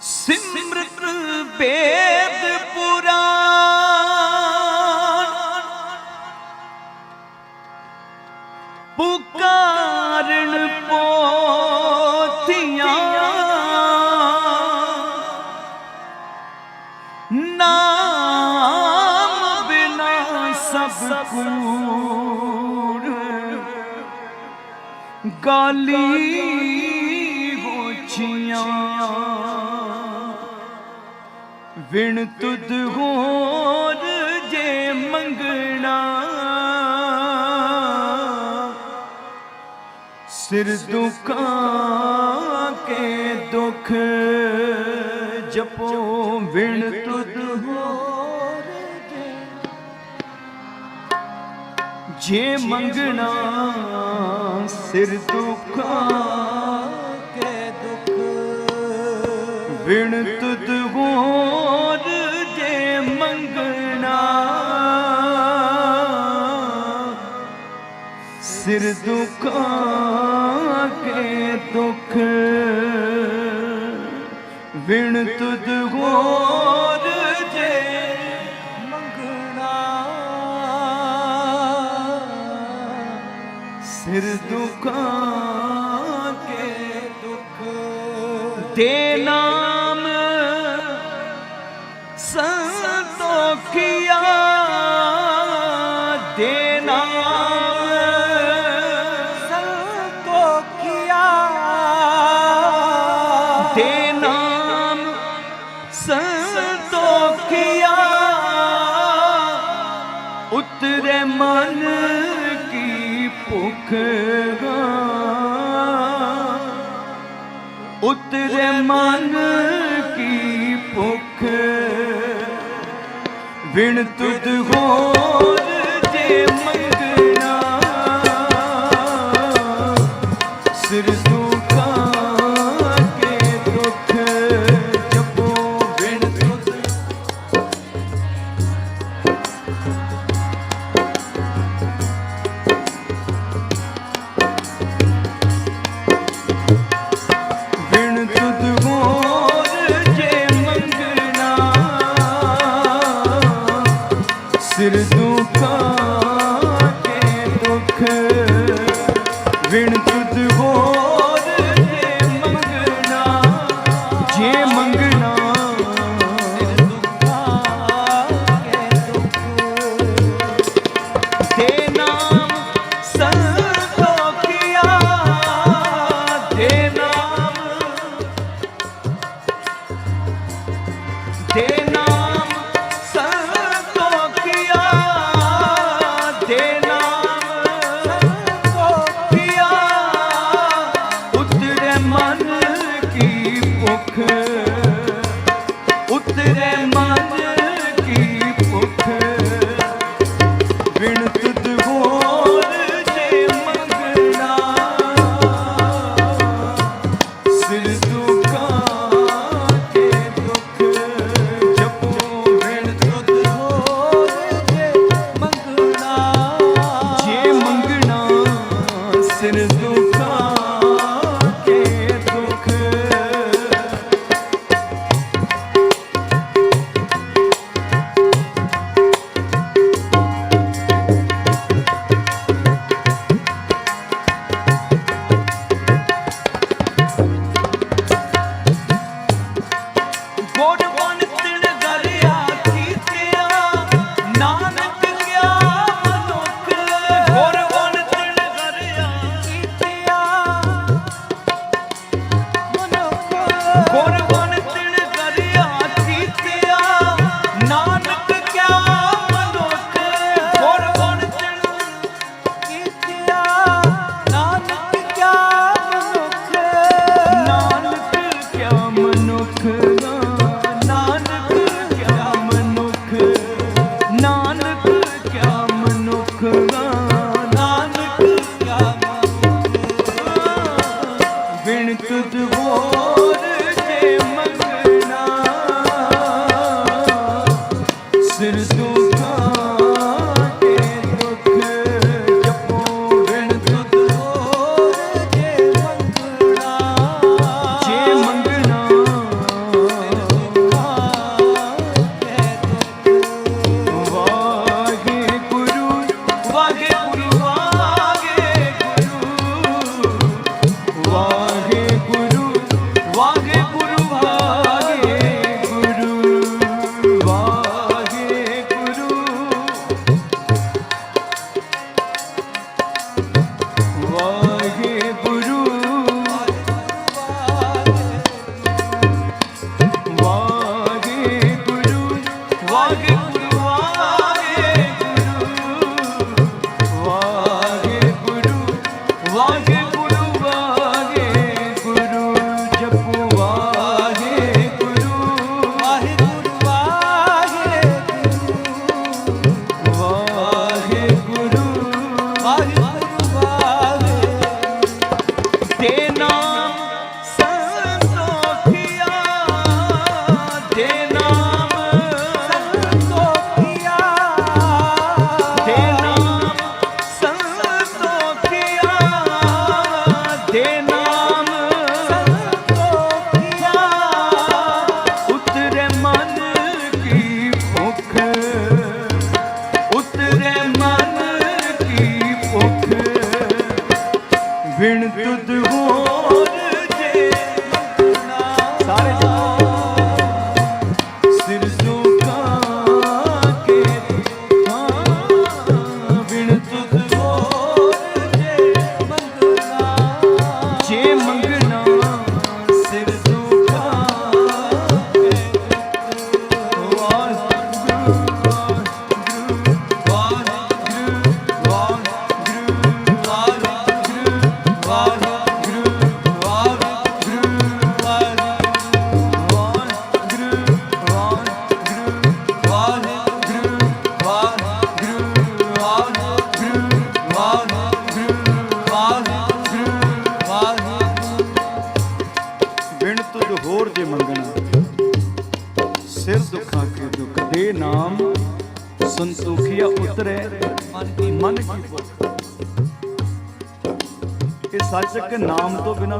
ਸਿਮਰਤ ਵੇਦ ਪੁਰਾਨ ਪੁਕਾਰਨ ਪੋਥੀਆਂ। ਨਾਮ ਬਿਨਾ ਸਭ ਕੂੜ। ਗਾਲੀ ਹੋਛੀਆਂ ਵਿਣ ਤੁਧ ਹੋਰ ਜੇ ਮੰਗਣਾ। ਸਿਰ ਦੁਖਾਂ ਕੇ ਦੁਖ ਜਪੋ ਵਿਣ ਤੁਧ ਹੋਰ ਜੇ। ਮੰਗਣਾ ਸਿਰ ਦੁਖਾਂ ਕੇ ਦੁਖ ਵਿਣ ਤੁਧ ਸਿਰ ਦੁਖਾਂ ਕੇ ਦੁੱਖ। ਵਿਣ ਤੁਧ ਹੋਰ ਜੇ ਮੰਗਣਾ। ਸਿਰ ਦੁਖਾਂ ਕੇ ਦੁੱਖ। ਦੇ ਨਾਮ ਸੰਤੋਖਿਆ। ਵਿਣ ਤੁਧ ਹੋਰ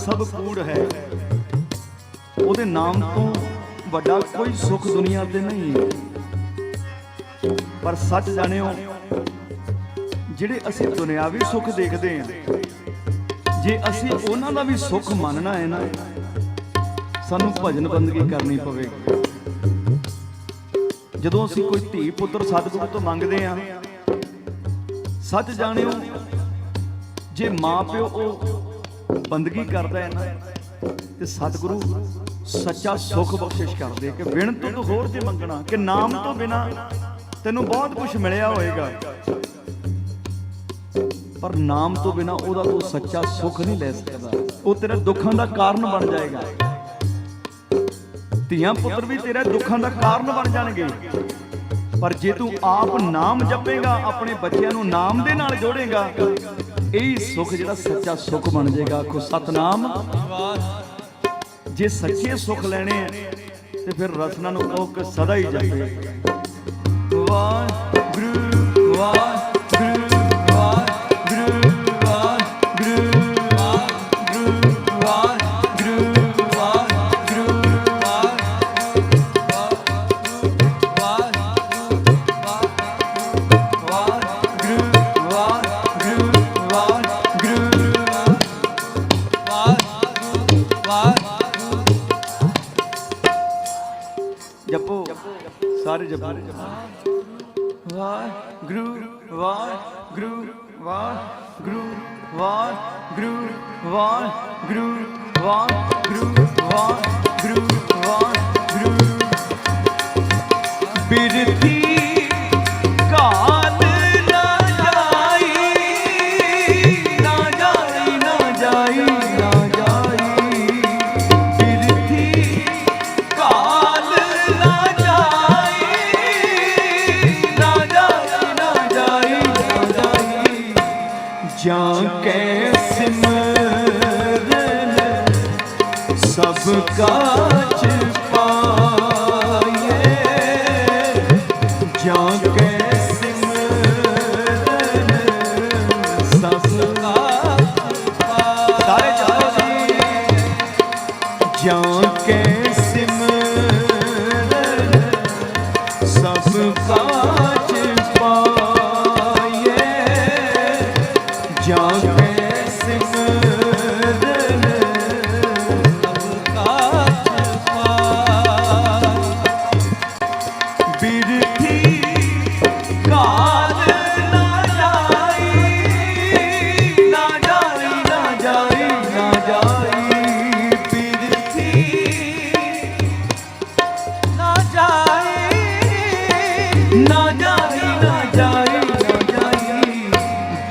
ਸਭ ਕੂੜ ਹੈ। ਉਹਦੇ ਨਾਮ ਤੋਂ ਵੱਡਾ ਕੋਈ ਸੁੱਖ ਦੁਨੀਆ ਤੇ ਨਹੀਂ। ਪਰ ਸੱਚ ਜਾਣਿਓ, ਜਿਹੜੇ ਅਸੀਂ ਦੁਨਿਆਵੀ ਸੁੱਖ ਦੇਖਦੇ ਹਾਂ, ਜੇ ਅਸੀਂ ਉਹਨਾਂ ਦਾ ਵੀ ਸੁੱਖ ਮੰਨਣਾ ਹੈ ਨਾ, ਸਾਨੂੰ ਭਜਨ ਬੰਦਗੀ ਕਰਨੀ ਪਵੇਗੀ। ਜਦੋਂ ਅਸੀਂ ਕੋਈ ਧੀ ਪੁੱਤਰ ਸਤਿਗੁਰੂ ਤੋਂ ਮੰਗਦੇ ਆ ਸੱਚ ਜਾਣਿਓ, ਜੇ ਮਾਂ ਪਿਓ ਉਹ ਬੰਦਗੀ ਕਰਦਾ ਹੈ ਨਾ ਤੇ ਸਤਿਗੁਰੂ ਸੱਚਾ ਸੁੱਖ ਬਖਸ਼ਿਸ਼ ਕਰਦੇ ਕਿ ਬਿਨ ਤੋਂ ਹੋਰ ਜੇ ਮੰਗਣਾ, ਕਿ ਨਾਮ ਤੋਂ ਬਿਨਾ ਤੈਨੂੰ ਬਹੁਤ ਕੁਝ ਮਿਲਿਆ ਹੋਏਗਾ। ਪਰ ਨਾਮ ਤੋਂ ਬਿਨਾ ਉਹਦਾ ਤੂੰ ਸੱਚਾ ਸੁੱਖ ਨਹੀਂ ਲੈ ਸਕਦਾ। ਉਹ ਤੇਰੇ ਦੁੱਖਾਂ ਦਾ ਕਾਰਨ ਬਣ ਜਾਏਗਾ। ਧੀਆਂ ਪੁੱਤਰ ਵੀ ਤੇਰੇ ਦੁੱਖਾਂ ਦਾ ਕਾਰਨ ਬਣ ਜਾਣਗੇ। ਪਰ ਜੇ ਤੂੰ ਆਪ ਨਾਮ ਜਪੇਗਾ, ਆਪਣੇ ਬੱਚਿਆਂ ਨੂੰ ਨਾਮ ਦੇ ਨਾਲ ਜੋੜੇਗਾ ਇਹ ਸੁੱਖ ਜਿਹੜਾ ਸੱਚਾ ਸੁੱਖ ਬਣ ਜਾਏਗਾ, ਆਖੋ ਸਤਨਾਮ। ਜੇ ਸੱਚੇ ਸੁੱਖ ਲੈਣੇ ਆ, ਤੇ ਫਿਰ ਰਸਨਾ ਨੂੰ ਕਹੋ ਕਿ ਸਦਾ ਹੀ ਜਪੇ। ਵਾਹਿਗੁਰੂ ਵਾਹਿਗੁਰੂ। ਵਾਹਿਗੁਰੂ ਵਾਹਿਗੁਰੂ ਵਾਹਿਗੁਰੂ ਵਾਹਿਗੁਰੂ ਵਾਹਿਗੁਰੂ ਵਾਹਿਗੁਰੂ ਵਾਹਿਗੁਰੂ ਬਿਰਤੀ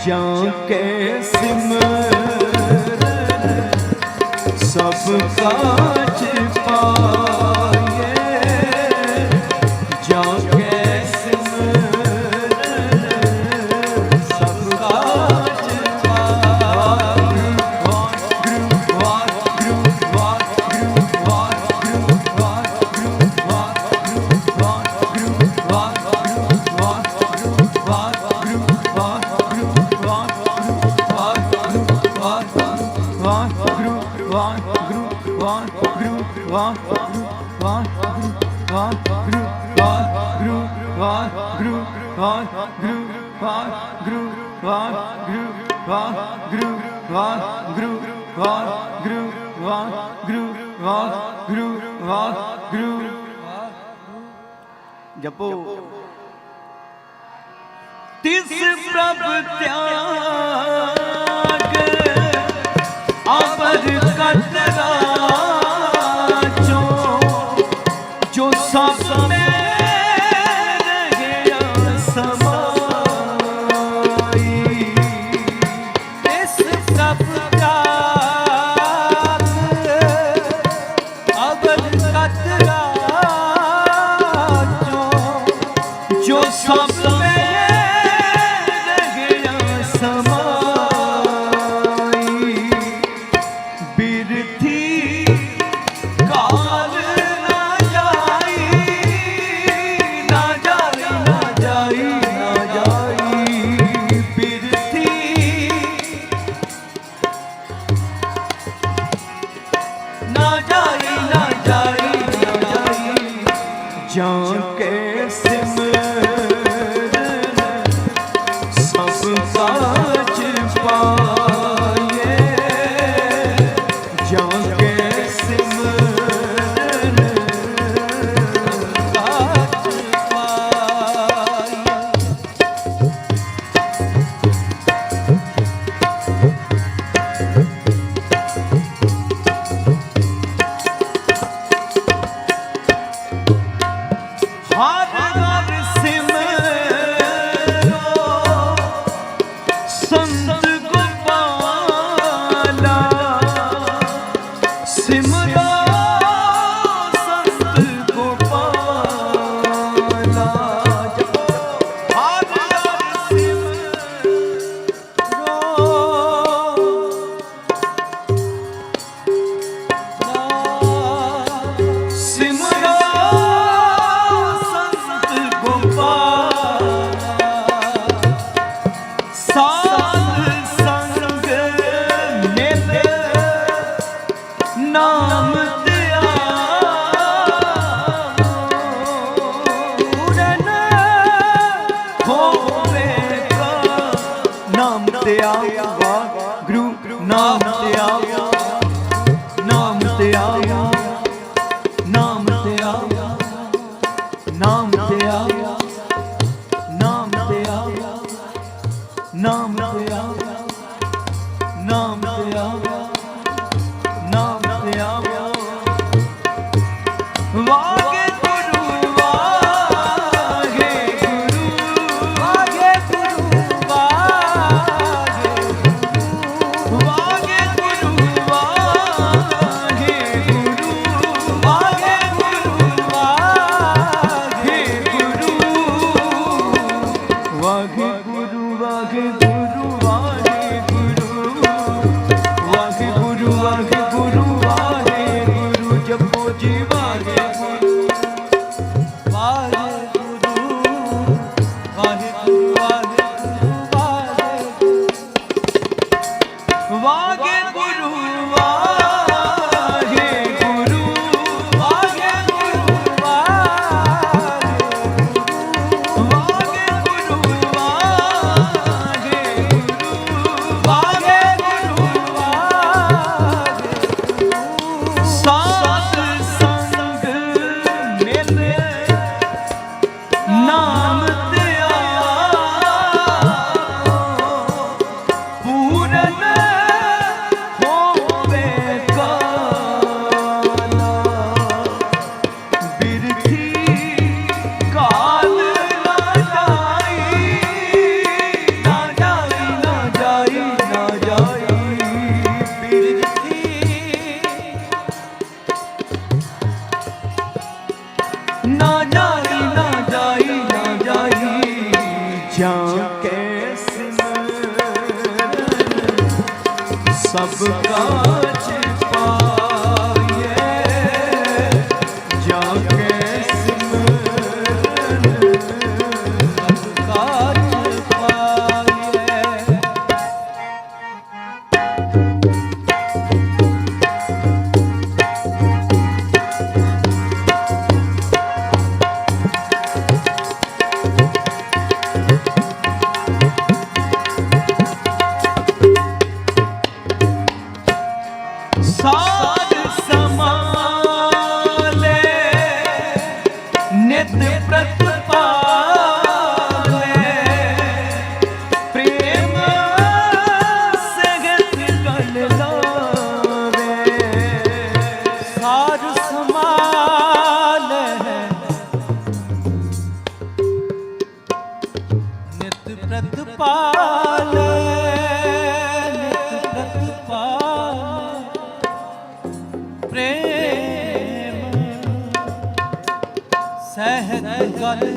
ਜਾਂ ਕੈ ਸਿਮਰਨ ਸਭ ਕਾਜ ਪਾਈਏ ਵਾਹਿਗੁਰੂ ਵਾਹਿਗੁਰੂ ਵਾਹਿਗੁਰੂ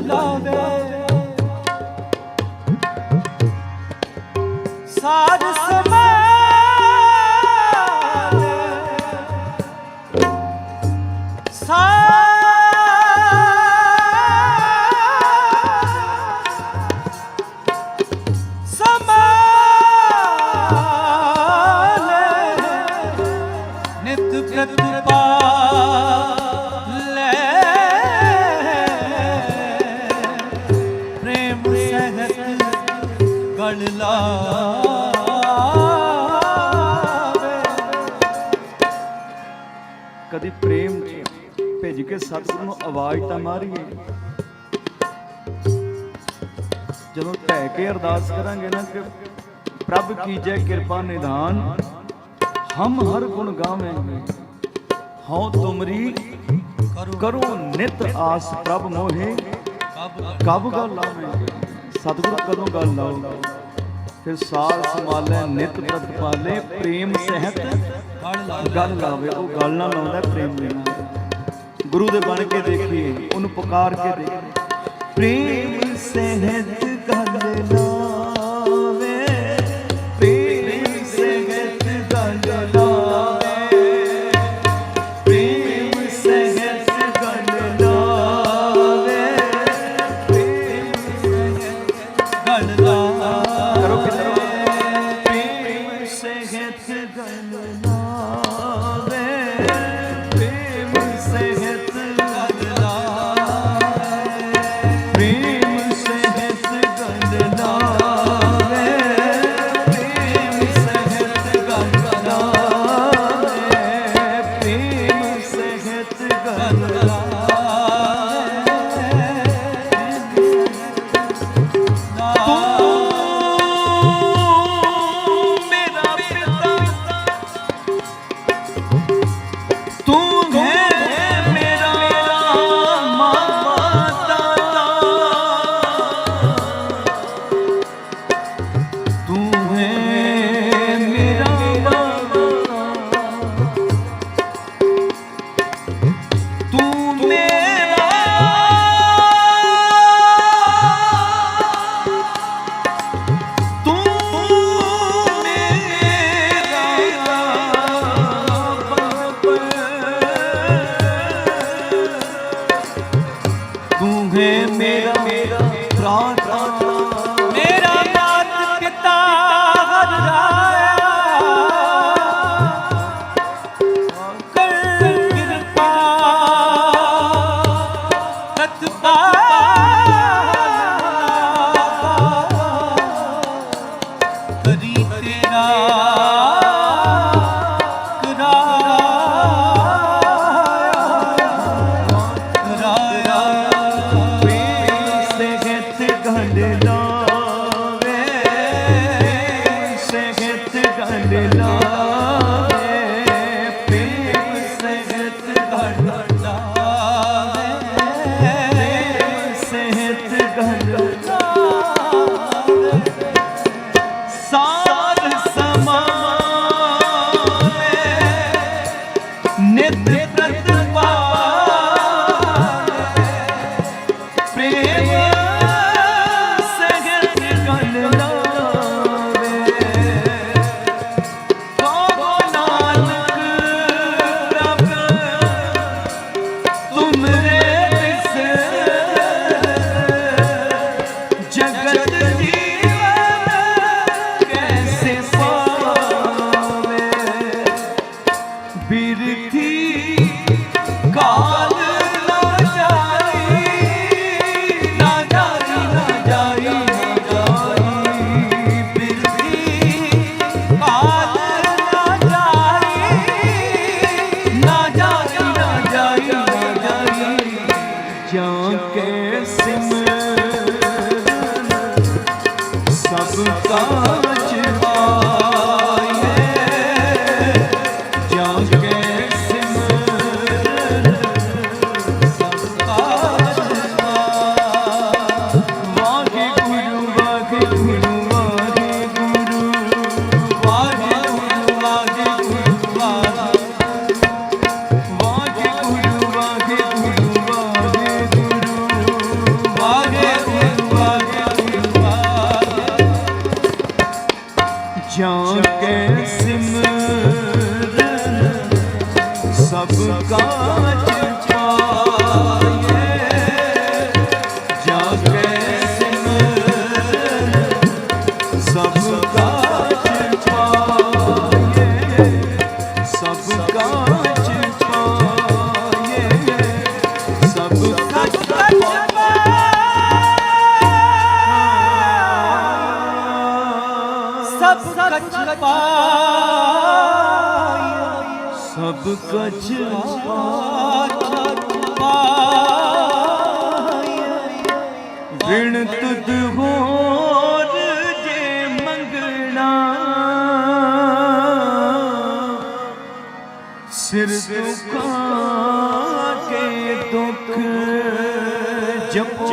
ਗਲ ਕੇ ਸਤਿਗੁਰੂ ਨੂੰ ਆਵਾਜ਼ ਤਾਂ ਮਾਰੀਏ। ਜਦੋਂ ਢਹਿ ਕੇ ਅਰਦਾਸ ਕਰਾਂਗੇ ਨਾ ਕਿ ਪ੍ਰਭ ਕੀਜੈ ਕਿਰਪਾ ਨਿਧਾਨ, ਹਮ ਹਰ ਗੁਣ ਗਾਵੇਂਗੇ। ਹਉ ਤੁਮਰੀ ਕਰੋ ਨਿਤ ਆਸ ਪ੍ਰਭ ਮੋਹੇ, ਕਬ ਗੱਲ ਲਾਵੇਂਗੇ ਸਤਿਗੁਰੂ ਕਦੋਂ ਗੱਲ ਲਾਓ ਫਿਰ ਸਾਰ ਸੰਭਾਲੇ, ਨਿਤ ਪ੍ਰਤਪਾਲੇ, ਪ੍ਰੇਮ ਸਹਿਤ, ਗੱਲ ਲਾਵੇ ਉਹ ਗੱਲ ਨਾ ਲਾਉਂਦਾ, ਪ੍ਰੇਮ ਲੈਣਾ ਗੁਰੂ ਦੇ ਬਣ ਕੇ ਦੇਖੀਏ ਉਹਨੂੰ ਪੁਕਾਰ ਕੇ ਦੇਖੀਏ। ਪ੍ਰੇਮ ਸਹਿਤ ਤੂੰ ਹੈ ਮੇਰਾ ਸਹਿਤ Okay. ਸਿਰ ਦੁਖਾ ਕੇ ਦੁਖ ਜਪੋ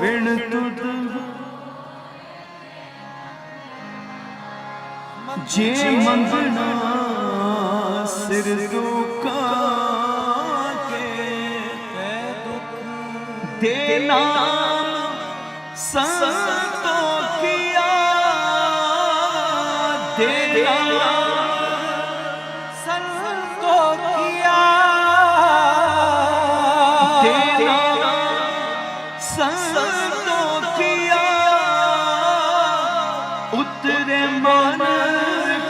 ਵਿਣ ਤੁਧ ਜੇ ਮੰਗਣਾ ਸਿਰ ਦੁਖਾ ਕੇ ਦੇ ਨਾਮ ਸੰਤੋ ਉਤਰੇ ਮਨ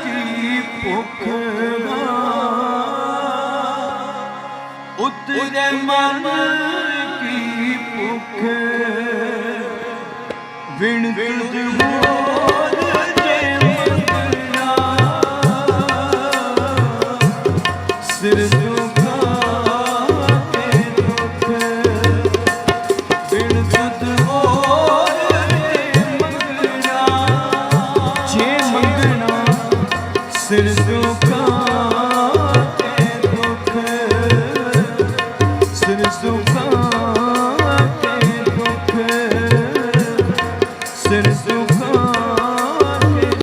ਕੀ ਭੁੱਖ ਉਤਰੇ ਮਨ ਕੀ ਭੁੱਖ। ਵਿਣ